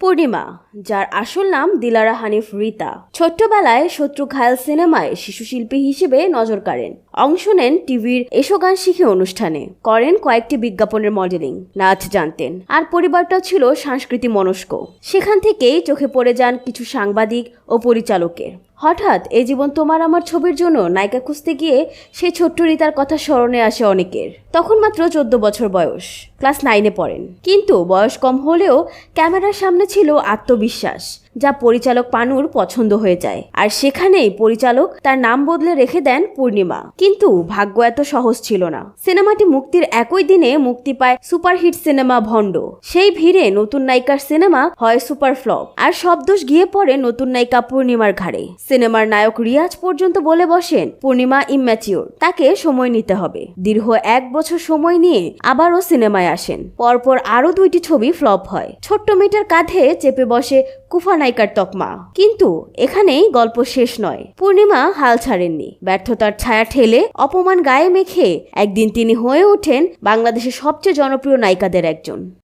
পূর্ণিমা, যার আসল নাম দিলারা হানিফ রিতা। ছোট্টবেলায় শত্রু ঘায়াল সিনেমায় শিশু শিল্পী হিসেবে নজর কাড়েন। অংশ নেন টিভির এসো গান শিখে অনুষ্ঠানে। করেন কয়েকটি বিজ্ঞাপনের মডেলিং, নাচ জানতেন। আর পরিবারটা ছিল সংস্কৃতি মনস্ক। সেখান থেকেই চোখে পড়ে যান কিছু সাংবাদিক ও পরিচালকের। হঠাৎ এ জীবন তোমার আমার ছবির জন্য নায়িকা খুঁজতে গিয়ে সেই ছোট্ট রিতার কথা স্মরণে আসে অনেকের। তখন মাত্র চোদ্দ বছর বয়স। ক্লাস নাইনে পড়েন। কিন্তু বয়স কম হলেও ক্যামেরার সামনে ছিল আত্মবিশ্বাস। যা পরিচালক পানুর পছন্দ হয়ে যায়। আর সেখানেই পরিচালক তার নাম বদলে রেখে দেন পূর্ণিমা। কিন্তু ভাগ্য এত সহজ ছিল না। সিনেমাটি মুক্তির একই দিনে মুক্তি পায় সুপারহিট সিনেমা ভণ্ড। সেই ভিড়ে নতুন নায়িকার সিনেমা হয় সুপার ফ্লপ। আর সব দোষ গিয়ে পড়ে নতুন নায়িকা পূর্ণিমার ঘাড়ে। সিনেমার নায়ক রিয়াজ পর্যন্ত বলে বসেন, পূর্ণিমা ইম্যাচিওর তাকে সময় নিতে হবে। দীর্ঘ এক বছর সময় নিয়ে আবারও সিনেমায় আসেন। পরপর আরও দুইটি ছবি ফ্লপ হয়। ছোট্ট মেয়েটার কাঁধে চেপে বসে কুফা নায়িকার তকমা। কিন্তু এখানেই গল্প শেষ নয়। পূর্ণিমা হাল ছাড়েননি। ব্যর্থতার ছায়া ঠেলে অপমান গায়ে মেখে একদিন তিনি হয়ে ওঠেন বাংলাদেশের সবচেয়ে জনপ্রিয় নায়িকাদের একজন।